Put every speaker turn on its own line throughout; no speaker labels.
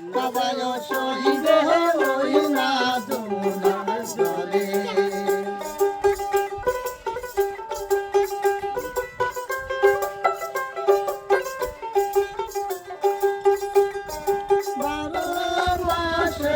Nada yo soy de Heroinado.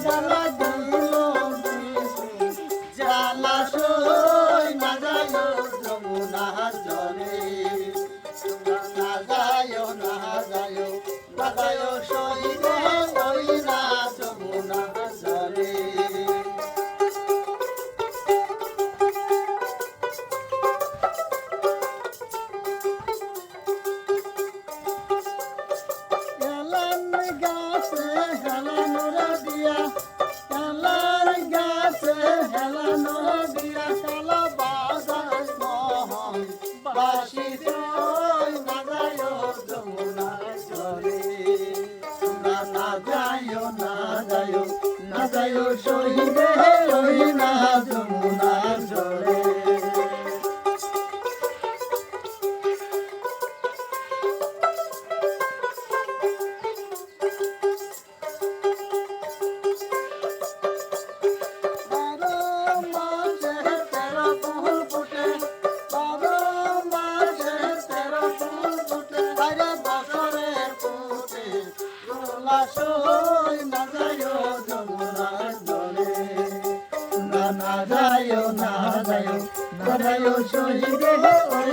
Shabbat বাসি না যায় না যায় না যায় না বাসই না যায় শহীদ